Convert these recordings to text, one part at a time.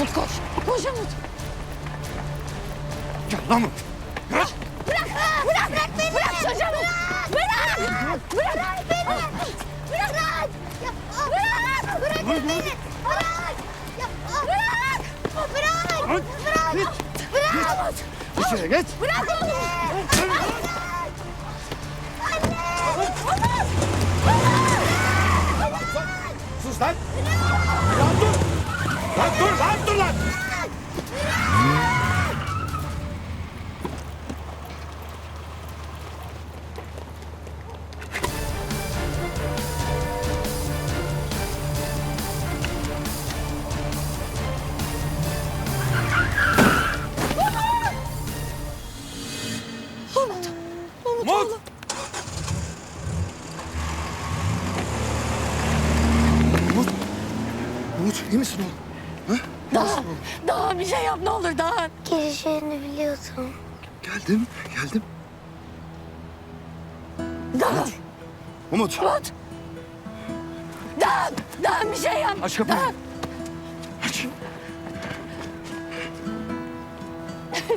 Umut koş. Koş Umut. Gel lan Umut. Bırak, bırak, bırak beni. Bırak çocuğumu. Bırak. Bırak. Bırak beni. Bırak. Bırak. Bırak. Bırak beni. Bırak. Bırak. Bırak. Umut, Bırak. Geç. Bırak. Geç şuraya geç. Bırak onu. Sus lan. Dur. Lan dur lan dur lan. Yap ne olur daha. Girişlerini biliyordum. Geldim geldim. Daha, Umut. Umut. Daha, daha bir şey yap. Aç kapıyı. Daha, Aç.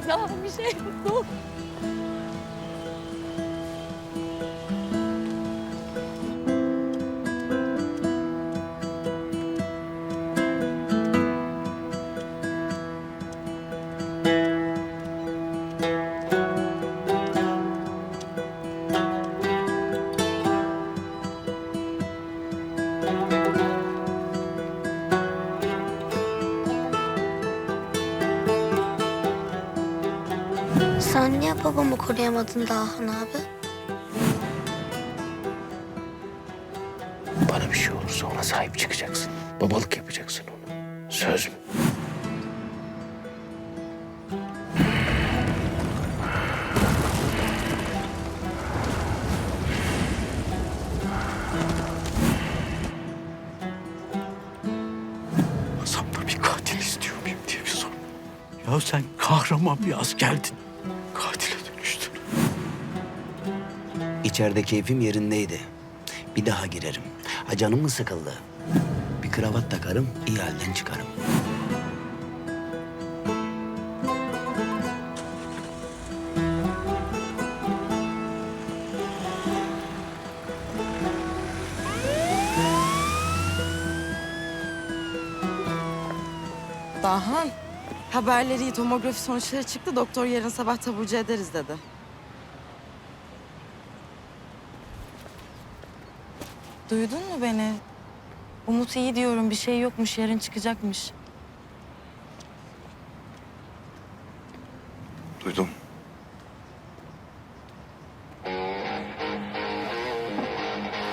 daha bir şey yap ne olur. Babamı koruyamadın Dahan abi? Bana bir şey olursa ona sahip çıkacaksın. Babalık yapacaksın ona. Söz mü? Ya sen kahraman bir askerdin. İçeride keyfim yerindeydi. Bir daha girerim. Ha canım mı sıkıldı? Bir kravat takarım, iyi halden çıkarım. Dahan, haberleri tomografi sonuçları çıktı. Doktor yarın sabah taburcu ederiz dedi. Duydun mu beni? Umut iyi diyorum, bir şey yokmuş, yarın çıkacakmış. Duydum.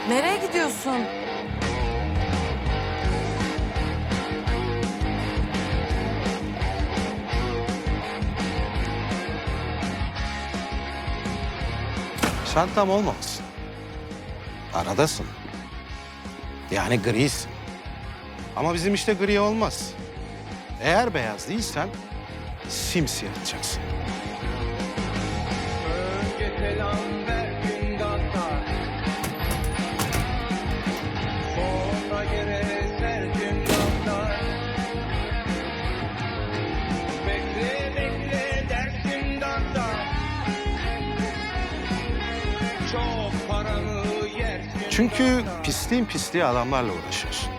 Nereye gidiyorsun? Sen tam olmamışsın. Aradasın. Yani grisin. Ama bizim işte gri olmaz. Eğer beyaz değilsen simsiyah atacaksın. Çünkü pisliğin pisliği adamlarla uğraşıyorsun.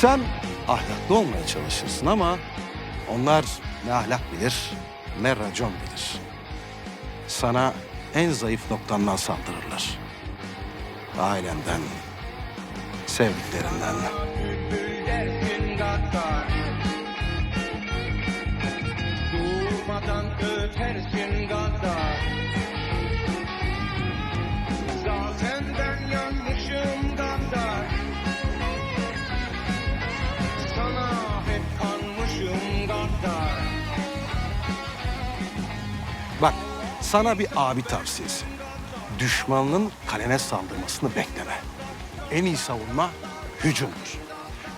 Sen ahlaklı olmaya çalışırsın ama onlar ne ahlak bilir ne racon bilir. Sana en zayıf noktandan saldırırlar. Ailenden, sevdiklerinden. Durmadan ötersin gaza. Sana bir abi tavsiyesi. Düşmanın kalene saldırmasını bekleme. En iyi savunma hücumdur.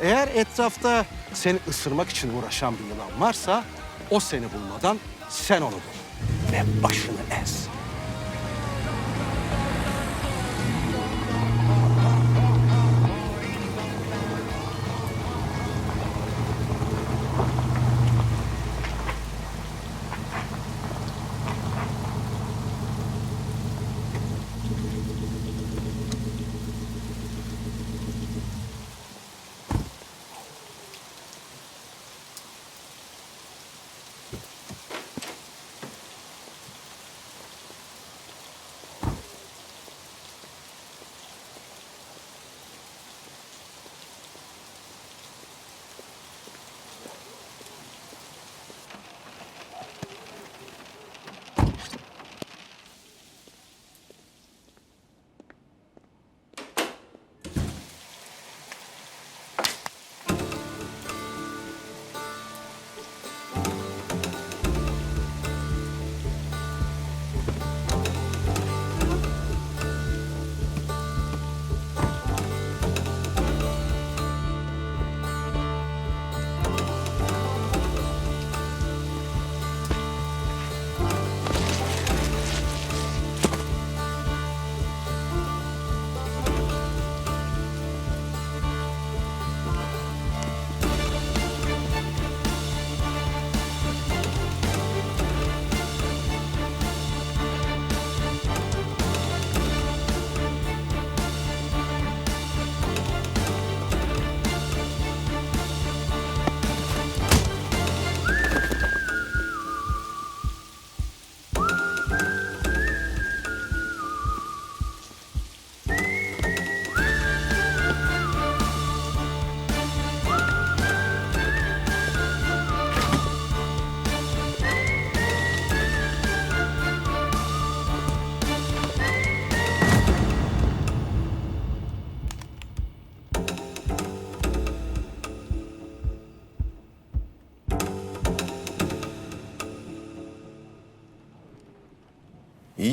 Eğer etrafta seni ısırmak için uğraşan bir yılan varsa o seni bulmadan sen onu bul ve başını ez.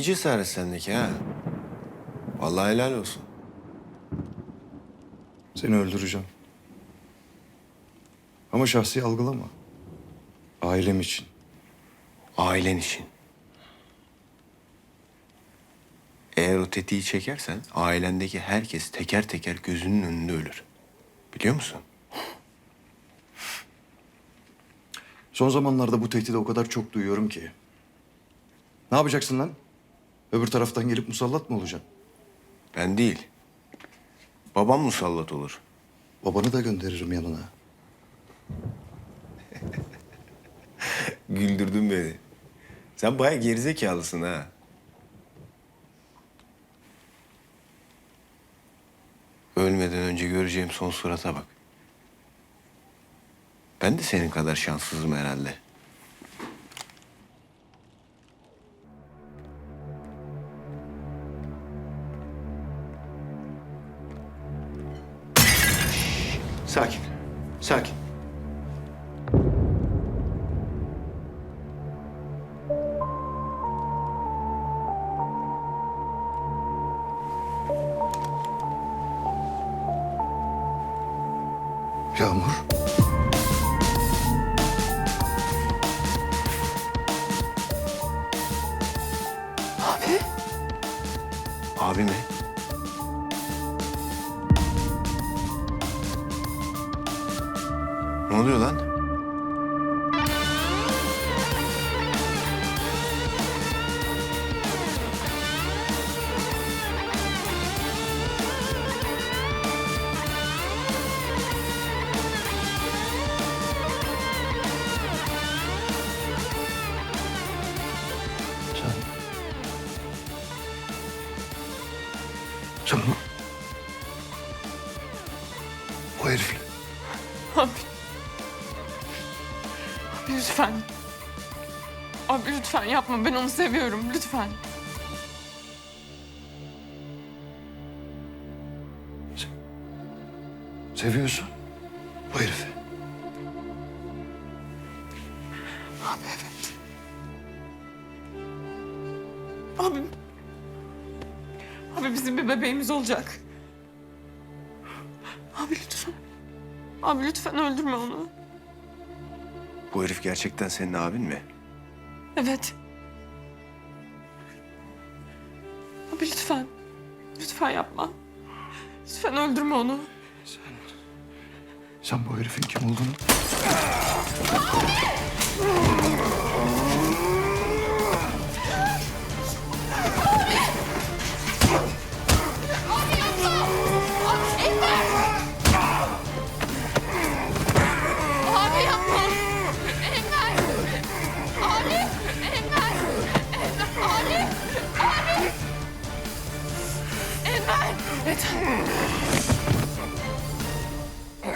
Cesaret sendeki ha. Vallahi helal olsun. Seni öldüreceğim. Ama şahsi algılama. Ailem için. Ailen için. Eğer o tetiği çekersen ailendeki herkes teker teker gözünün önünde ölür. Biliyor musun? Son zamanlarda bu tehdidi o kadar çok duyuyorum ki. Ne yapacaksın lan? Öbür taraftan gelip musallat mı olacaksın? Ben değil. Babam musallat olur. Babanı da gönderirim yanına. Güldürdün beni. Sen bayağı gerizekalısın ha. Ölmeden önce göreceğim son surata bak. Ben de senin kadar şanssızım herhalde. Sakin. Sakin. Lütfen. Yapma. Ben onu seviyorum. Lütfen. Seviyorsun bu herifi. Abi evet. Abi. Abi bizim bir bebeğimiz olacak. Abi lütfen. Abi lütfen öldürme onu. Bu herif gerçekten senin abin mi? Evet. Abi lütfen. Lütfen yapma. Lütfen öldürme onu. Sen bu herifin kim olduğunu... Abi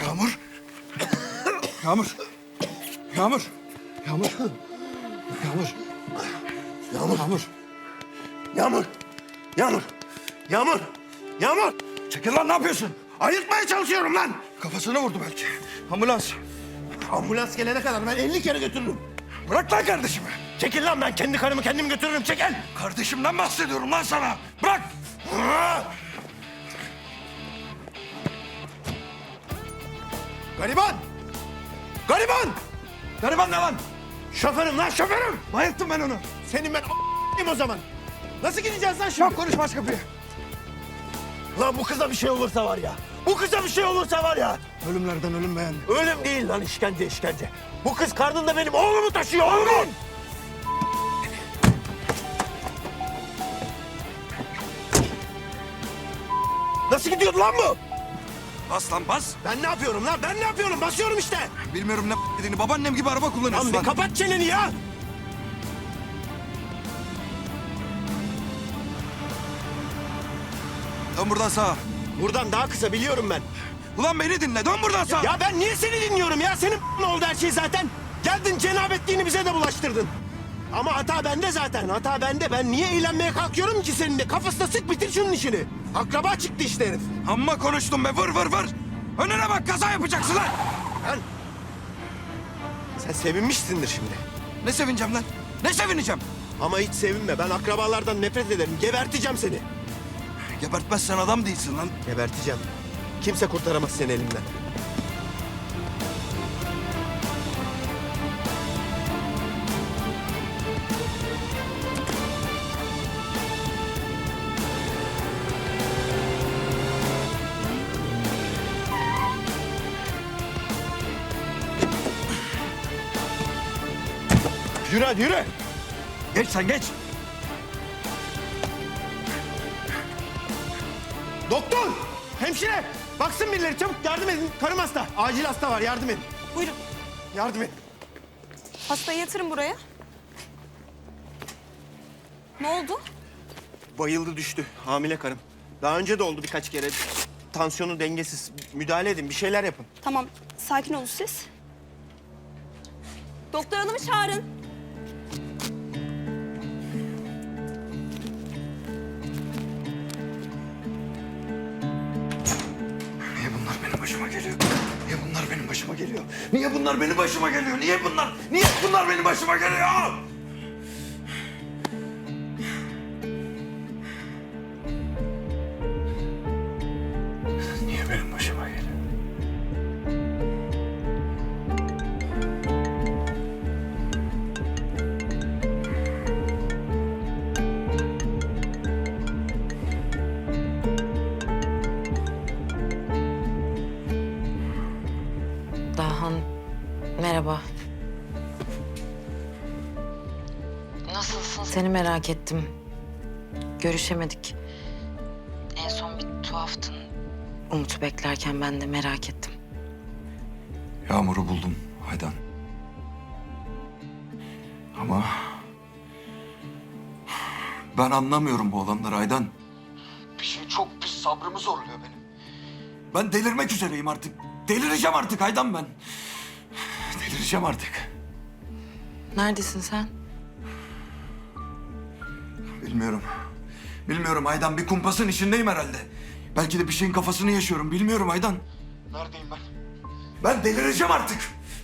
Yağmur. Yağmur. Yağmur. Yağmur. Yağmur. Yağmur. Yağmur. Yağmur! Yağmur! Yağmur! Yağmur! Çekil lan ne yapıyorsun? Ayırtmaya çalışıyorum lan! Kafasına vurdu belki. Ambulans. Ambulans gelene kadar ben 50 kere götürürüm. Bırak lan kardeşimi. Çekil lan ben kendi karımı kendim götürürüm çekil! Kardeşimden bahsediyorum lan sana. Bırak. Gariban! Gariban! Gariban ne lan? Şoförüm lan şoförüm! Bayılttım ben onu. Senin ben a**ayım o zaman. Nasıl gideceğiz lan şimdi? Çok konuşma aç kapıyı. Lan bu kıza bir şey olursa var ya. Bu kıza bir şey olursa var ya. Ölümlerden ölüm beğen. Ölüm değil lan işkence işkence. Bu kız karnında benim oğlumu taşıyor oğlumu. Nasıl gidiyordu lan bu? Bas lan bas. Ben ne yapıyorum lan? Ben ne yapıyorum? Basıyorum işte. Bilmiyorum ne dediğini. Babaannem gibi araba kullanıyorsun Lan bir kapat çeneni ya. Dön buradan sağa. Buradan daha kısa biliyorum ben. Ulan beni dinle. Dön buradan sağa. Ya ben niye seni dinliyorum ya? Senin oldu her şey zaten? Geldin cenabetliğini bize de bulaştırdın. Ama hata bende zaten. Hata bende. Ben niye eğlenmeye kalkıyorum ki seninle? Kafasına sık bitir şunun işini. Akraba çıktı işte herif. Amma konuştum be. Vır vır vır. Önüne bak kaza yapacaksın lan. Lan. Sen sevinmişsindir şimdi. Ne sevineceğim lan? Ne sevineceğim? Ama hiç sevinme. Ben akrabalardan nefret ederim. Geberteceğim seni. Gebertmezsen adam değilsin lan. Geberteceğim. Kimse kurtaramaz seni elimden. Hadi yürü. Geç sen geç. Doktor! Hemşire! Baksın birileri çabuk yardım edin. Karım hasta. Acil hasta var yardım edin. Buyurun. Yardım edin. Hastayı yatırın buraya. Ne oldu? Bayıldı düştü. Hamile karım. Daha önce de oldu birkaç kere. Tansiyonu dengesiz. Müdahale edin. Bir şeyler yapın. Tamam. Sakin olun siz. Doktor hanımı çağırın. Niye bunlar benim başıma geliyor? Niye bunlar? Niye bunlar benim başıma geliyor? Seni merak ettim. Görüşemedik. En son bir tuhaftın. Umut'u beklerken ben de merak ettim. Yağmur'u buldum Aydan. Ama... Ben anlamıyorum bu olanları Aydan. Bir şey çok pis sabrımı zorluyor benim. Ben delirmek üzereyim artık. Delireceğim artık Aydan ben. Delireceğim artık. Neredesin sen? Bilmiyorum. Bilmiyorum Aydan. Bir kumpasın içindeyim herhalde. Belki de bir şeyin kafasını yaşıyorum. Bilmiyorum Aydan. Neredeyim ben? Ben delireceğim artık.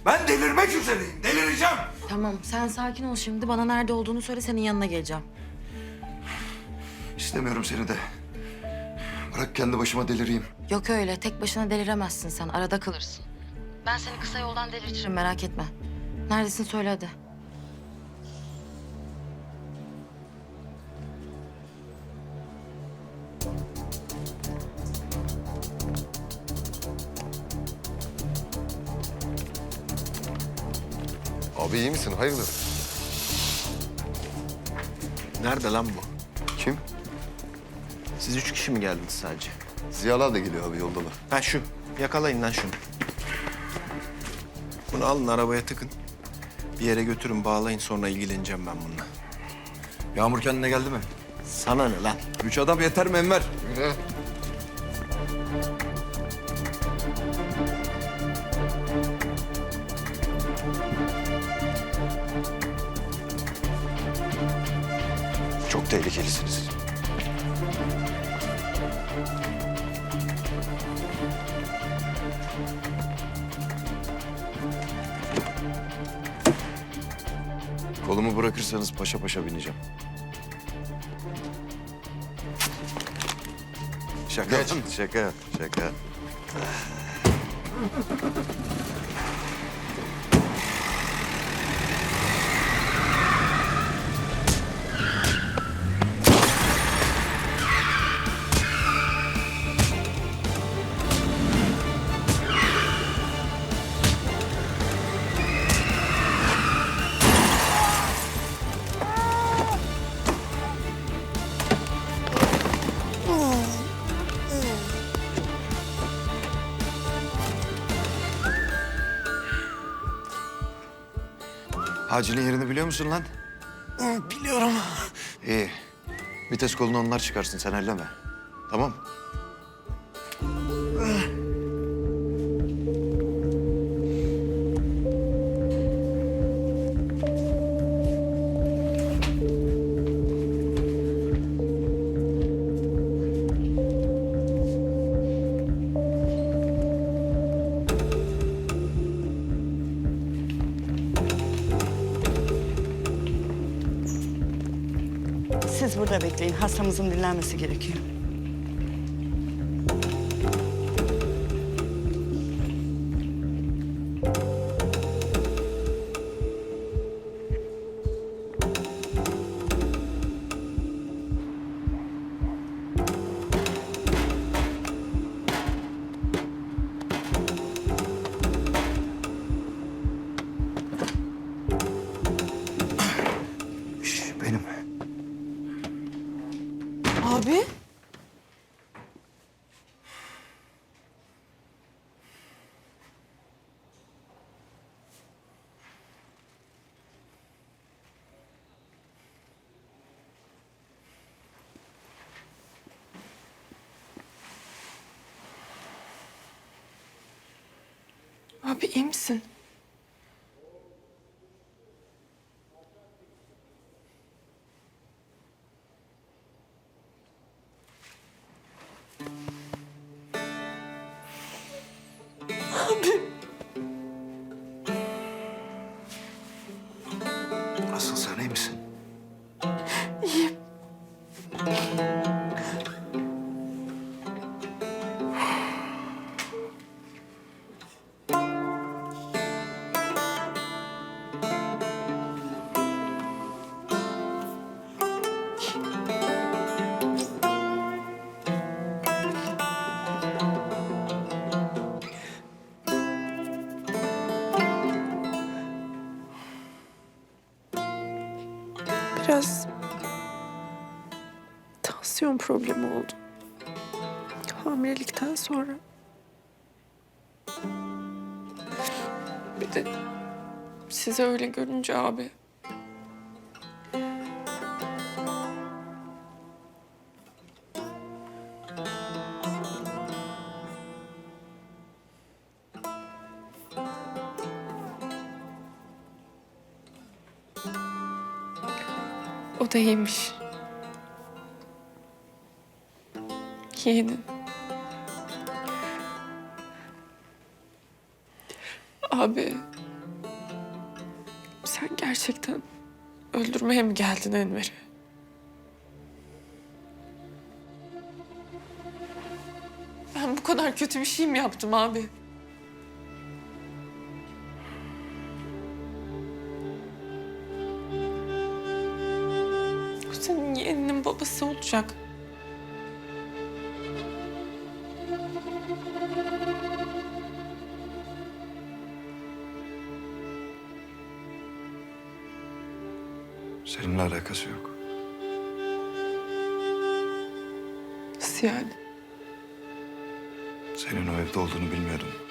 Ben delirmek üzereyim. Delireceğim. Tamam sen sakin ol şimdi. Bana nerede olduğunu söyle senin yanına geleceğim. İstemiyorum seni de. Bırak kendi başıma delireyim. Yok öyle tek başına deliremezsin sen. Arada kalırsın. Ben seni kısa yoldan delirtirim merak etme. Neredesin söyle hadi. Abi iyi misin? Hayırdır? Nerede lan bu? Kim? Siz üç kişi mi geldiniz sadece? Ziyalar da geliyor abi yoldalar. Ha şu. Yakalayın lan şunu. Bunu alın arabaya tıkın. Bir yere götürün bağlayın sonra ilgileneceğim ben bununla. Yağmur kendine geldi mi? Sana ne lan? Üç adam yeter mi Enver? Yürü. Tehlikelisiniz. Kolumu bırakırsanız paşa paşa bineceğim. Şaka şaka, şaka. Hacı'nın yerini biliyor musun lan? Biliyorum. İyi. Vites kolunu onlar çıkarsın sen elleme. Tamam. Bekleyin. Hastamızın dinlenmesi gerekiyor. Abi iyi misin? Biraz tansiyon problemi oldu. Hamilelikten sonra. Bir de sizi öyle görünce abi. O da iyiymiş. Yiğidin. Abi. Sen gerçekten öldürmeye mi geldin Enver'i? Ben bu kadar kötü bir şey mi yaptım abi? Olacak. Seninle alakası yok. Nasıl yani? Senin o evde olduğunu bilmiyordum.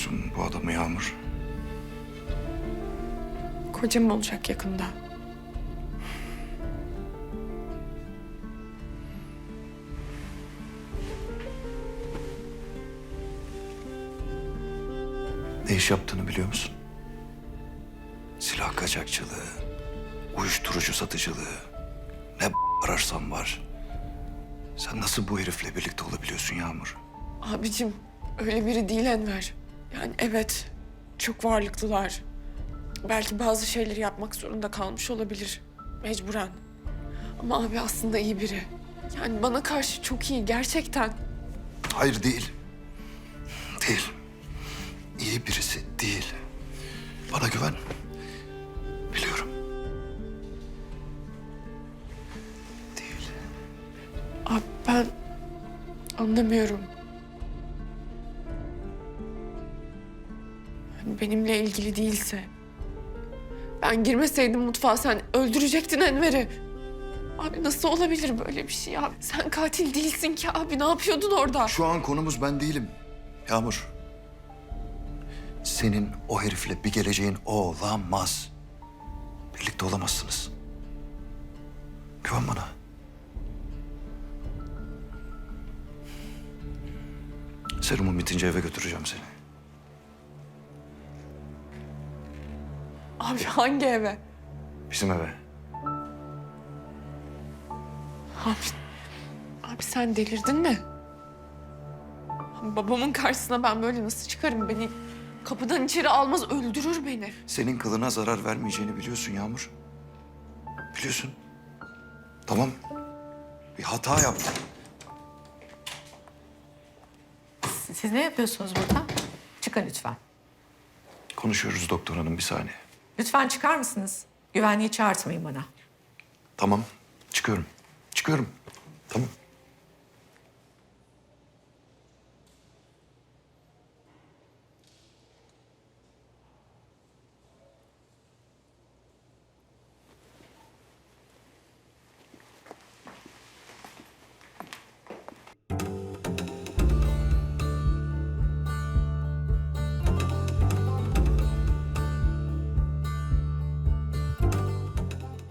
Tanıyorsun bu adamı Yağmur? Kocam olacak yakında. Ne iş yaptığını biliyor musun? Silah kaçakçılığı, uyuşturucu satıcılığı, ne ararsan var. Sen nasıl bu herifle birlikte olabiliyorsun Yağmur? Abicim öyle biri değil Enver. Yani evet çok varlıklılar. Belki bazı şeyleri yapmak zorunda kalmış olabilir. Mecburen. Ama abi aslında iyi biri. Yani bana karşı çok iyi gerçekten. Hayır değil. Değil. İyi birisi değil. Bana güven. Biliyorum. Değil. Abi ben anlamıyorum. Benimle ilgili değilse. Ben girmeseydim mutfağa sen öldürecektin Enver'i. Abi nasıl olabilir böyle bir şey abi? Sen katil değilsin ki abi. Ne yapıyordun orada? Şu an konumuz ben değilim. Yağmur. Senin o herifle bir geleceğin olamaz. Birlikte olamazsınız. Güven bana. Serumun bitince eve götüreceğim seni. Abi hangi eve? Bizim eve. Abi, abi sen delirdin mi? Babamın karşısına ben böyle nasıl çıkarım? Beni kapıdan içeri almaz, öldürür beni. Senin kılına zarar vermeyeceğini biliyorsun Yağmur. Biliyorsun. Tamam. Bir hata yaptın. Siz ne yapıyorsunuz burada? Çıkın lütfen. Konuşuyoruz doktor hanım bir saniye. Lütfen çıkar mısınız? Güvenliği çağırtmayın bana. Tamam. Çıkıyorum. Çıkıyorum. Tamam.